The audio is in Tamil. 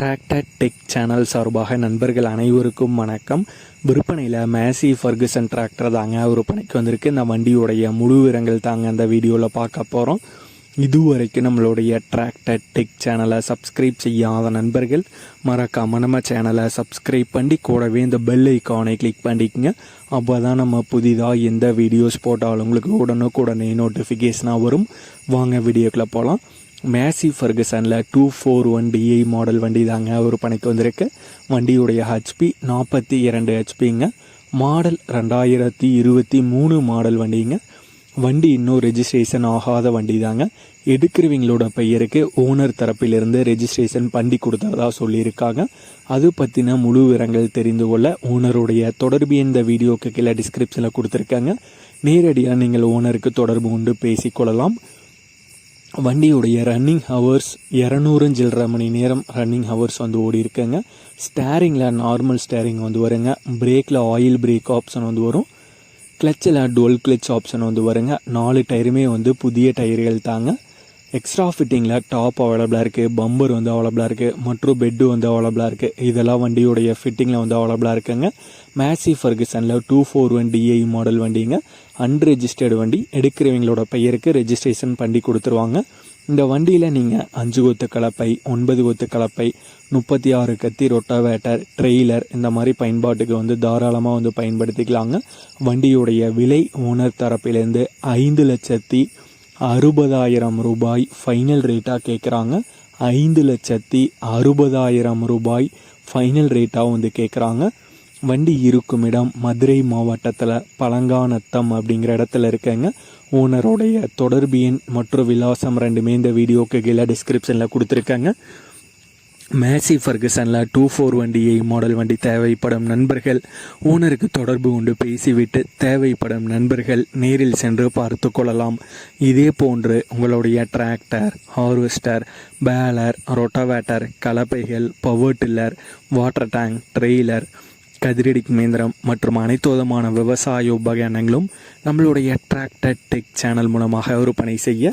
டிராக்டர் டெக் சேனல் சார்பாக நண்பர்கள் அனைவருக்கும் வணக்கம். விற்பனையில் மேசி ஃபர்குசன் டிராக்டர் தாங்க விற்பனைக்கு வந்திருக்கு. இந்த வண்டியுடைய முழு விவரங்கள் தாங்க அந்த வீடியோவில் பார்க்க போகிறோம் இதுவரைக்கும் நம்மளுடைய டிராக்டர் டெக் சேனலை சப்ஸ்கிரைப் செய்யாத நண்பர்கள் மறக்காம நம்ம சேனலை சப்ஸ்கிரைப் பண்ணி கூடவே இந்த பெல் ஐக்கானை கிளிக் பண்ணிக்கோங்க. அப்போ தான் நம்ம புதிதாக எந்த வீடியோஸ் போட்டாலும் உங்களுக்கு உடனுக்குடனே நோட்டிஃபிகேஷனாக வரும். வாங்க வீடியோக்குள்ளே போகலாம் Massey ஃபர்கசனில் two four one DI model வண்டி தாங்க ஒரு பணிக்கு வந்திருக்கு. வண்டியுடைய ஹெச்பி நாற்பத்தி இரண்டு ஹெச்பிங்க மாடல் ரெண்டாயிரத்தி இருபத்தி மூணு மாடல் வண்டிங்க. வண்டி இன்னும் ரெஜிஸ்ட்ரேஷன் ஆகாத வண்டி தாங்க. எடுக்கிறவங்களோட பெயருக்கு ஓனர் தரப்பிலிருந்து ரெஜிஸ்ட்ரேஷன் பண்ணி கொடுத்ததா சொல்லியிருக்காங்க. அது பற்றின முழு விவரங்கள் தெரிந்து கொள்ள ஓனருடைய தொடர்பு இந்த வீடியோக்கு கீழே டிஸ்கிரிப்ஷனில் கொடுத்துருக்காங்க. நேரடியாக நீங்கள் ஓனருக்கு தொடர்பு கொண்டு பேசிக்கொள்ளலாம் வண்டியுடைய ரன்னிங் ஹவர்ஸ் இரநூறு சில்லரை மணி நேரம் ரன்னிங் ஹவர்ஸ் வந்து ஓடி இருக்குங்க ஸ்டேரிங்கில் நார்மல் ஸ்டேரிங் வந்து வருங்க. பிரேக்கில் ஆயில் பிரேக் ஆப்ஷன் வந்து வரும். கிளச்சில் டுவெல் கிளச் ஆப்ஷன் வந்து வருங்க. நாலு டயருமே வந்து புதிய டயர்கள் தாங்க. எக்ஸ்ட்ரா ஃபிட்டிங்கில் டாப் அவைலபிளாக இருக்குது பம்பர் வந்து அவைலபிளாக இருக்குது மற்றும் பெட்டு வந்து அவைலபிளாக இருக்குது இதெல்லாம் வண்டியுடைய ஃபிட்டிங்கில் வந்து அவைலபிளாக இருக்குங்க. Massey ஃபர்கசனில் two four one DI model வண்டிங்க. அன்ரெஜிஸ்டர்டு வண்டி. எடுக்கிறவங்களோட பெயருக்கு ரெஜிஸ்ட்ரேஷன் பண்ணி கொடுத்துருவாங்க. இந்த வண்டியில் நீங்கள் அஞ்சு கொத்து கலப்பை ஒன்பது கொத்து கலப்பை முப்பத்தி ஆறு கத்தி ரொட்டாவேட்டர் ட்ரெய்லர் இந்த மாதிரி பயன்பாட்டுக்கு வந்து தாராளமாக வந்து பயன்படுத்திக்கலாங்க. வண்டியுடைய விலை ஓனர் தரப்பிலேருந்து ஐந்து லட்சத்தி அறுபதாயிரம் ரூபாய் ஃபைனல் ரேட்டாக கேட்குறாங்க ஐந்து லட்சத்தி அறுபதாயிரம் ரூபாய் ஃபைனல் ரேட்டாக வந்து கேட்குறாங்க வண்டி இருக்கும் இடம் மதுரை மாவட்டத்தில் பழங்கானத்தம் அப்படிங்கிற இடத்துல இருக்கேங்க. ஓனருடைய தொடர்பு எண் மற்றும் விலாசம் ரெண்டுமே இந்த வீடியோக்கு கீழே டிஸ்கிரிப்ஷனில் கொடுத்துருக்கேங்க. மேசி ஃபர்கசனில் டூ ஃபோர் வண்டி ஏ மாடல் வண்டி தேவைப்படும் நண்பர்கள் ஓனருக்கு தொடர்பு கொண்டு பேசிவிட்டு தேவைப்படும் நண்பர்கள் நேரில் சென்று பார்த்து கொள்ளலாம். இதே போன்று உங்களுடைய tractor harvester baler rotavator கலப்பைகள் power tiller water tank trailer கதிரடி மேந்திரம் மற்றும் அனைத்து விதமான விவசாய உபகரணங்களும் நம்மளுடைய டிராக்டர் டெக் சேனல் மூலமாக விற்பனை செய்ய